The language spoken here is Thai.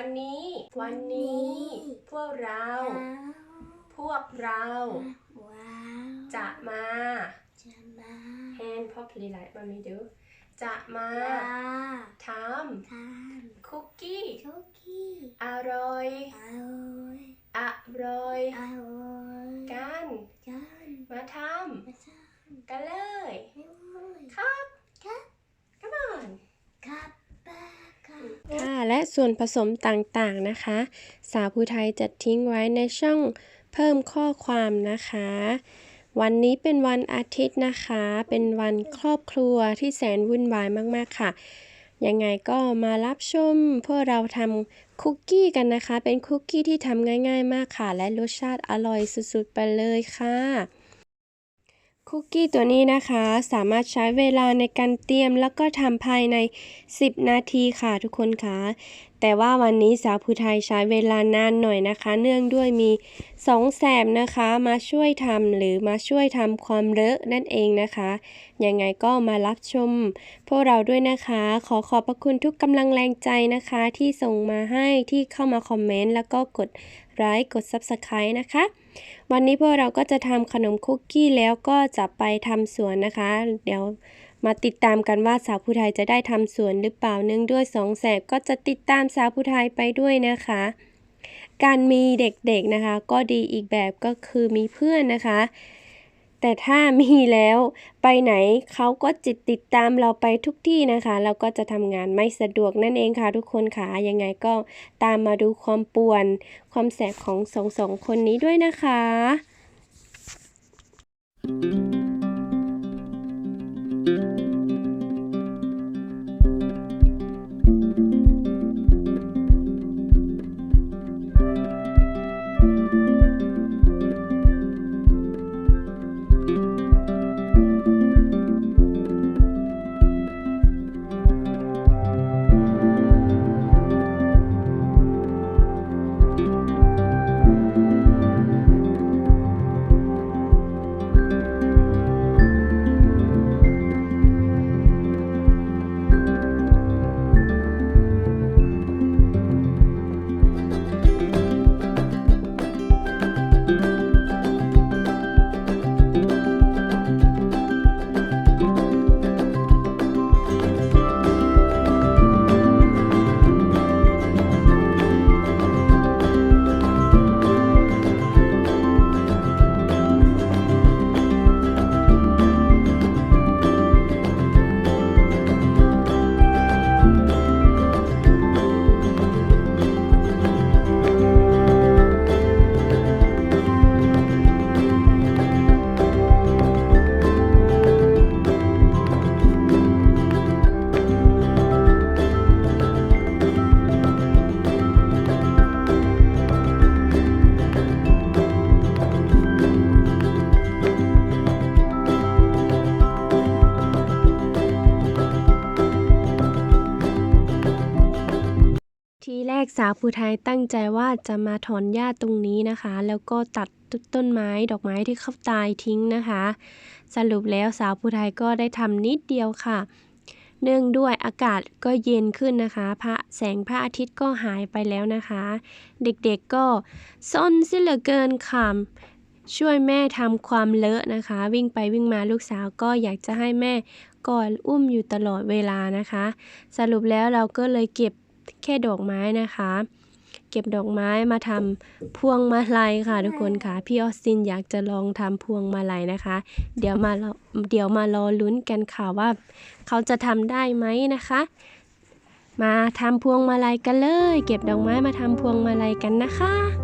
วันนี้ วันนี้ พวกเรา พวกเราว้าวจะมาจะมาแฮนพ่อพลีไลท์มามีดูจะมามาททานำคุกกี้คุกกี้ อร่อย อร่อยอร่อยอร่อยกันกันมาทมาทำกันเลยำเลยครับ ครับ come on ครับป้า ค่ะและส่วนผสมต่างๆนะคะ สาวผู้ไทยจะทิ้งไว้ในช่องเพิ่มข้อความนะคะ วันนี้เป็นวันอาทิตย์นะคะ เป็นวันครอบครัวที่แสนวุ่นวายมากๆค่ะ ยังไงก็มารับชมพวกเราทำคุกกี้กันนะคะ เป็นคุกกี้ที่ทำง่าย ๆ มากค่ะ และรสชาติอร่อยสุดๆ ไปเลยค่ะ คุกกี้ตัวนี้นะคะสามารถใช้เวลาในการเตรียมแล้วก็ทำภายใน 10 นาทีค่ะทุกคนคะแต่ว่าวันนี้สาวผู้ไทยใช้เวลานานหน่อยนะคะ เนื่องด้วยมีสองแสบนะคะมาช่วยทำหรือมาช่วยทำความเลอะนั่นเองนะคะ ยังไงก็มารับชม พวกเราด้วยนะคะ ขอขอบพระคุณทุกกำลังแรงใจนะคะ ที่ส่งมาให้ที่เข้ามาคอมเมนต์แล้วก็กดไลค์กด Subscribe นะคะ วันนี้พวกเราก็จะทำขนมคุกกี้แล้วก็จะไปทำสวนนะคะ เดี๋ยวมาติดตามกันว่าสาวผู้ไทยจะได้ทำสวนหรือเปล่าเนื่องด้วยสองแสบก็จะติดตามสาวผู้ไทยไปด้วยนะคะ การมีเด็กๆนะคะ ก็ดีอีกแบบก็คือมีเพื่อนนะคะ แต่ถ้ามีแล้วไปไหนเขาก็จิตติดตามเราไปทุกที่นะคะ เราก็จะทำงานไม่สะดวกนั่นเองค่ะทุกคนค่ะยังไงก็ตามมาดูความป่วน ความแสบของสองสองคนนี้ด้วยนะคะ ทีแรกสาวภูไทยตั้งใจว่าจะมาถอนหญ้าตรงนี้นะคะ แล้วก็ตัดต้นไม้ดอกไม้ที่เขาตายทิ้งนะคะ สรุปแล้วสาวภูไทยก็ได้ทำนิดเดียวค่ะ เนื่องด้วยอากาศก็เย็นขึ้นนะคะ พระแสงพระอาทิตย์ก็หายไปแล้วนะคะ เด็กๆก็ซนสิเหลือเกินค่ะช่วยแม่ทำความเลอะนะคะ วิ่งไปวิ่งมาลูกสาวก็อยากจะให้แม่กอดอุ้มอยู่ตลอดเวลานะคะ สรุปแล้วเราก็เลยเก็บ แค่ดอกไม้นะคะ เก็บดอกไม้มาทำพวงมาลัยค่ะทุกคนค่ะ พี่ออสซินอยากจะลองทำพวงมาลัยนะคะ เดี๋ยวมาเดี๋ยวมารอลุ้นกันค่ะว่า เขาจะทำได้ไหมนะคะ มาทำพวงมาลัยกันเลย เก็บดอกไม้มาทำพวงมาลัยกันนะคะ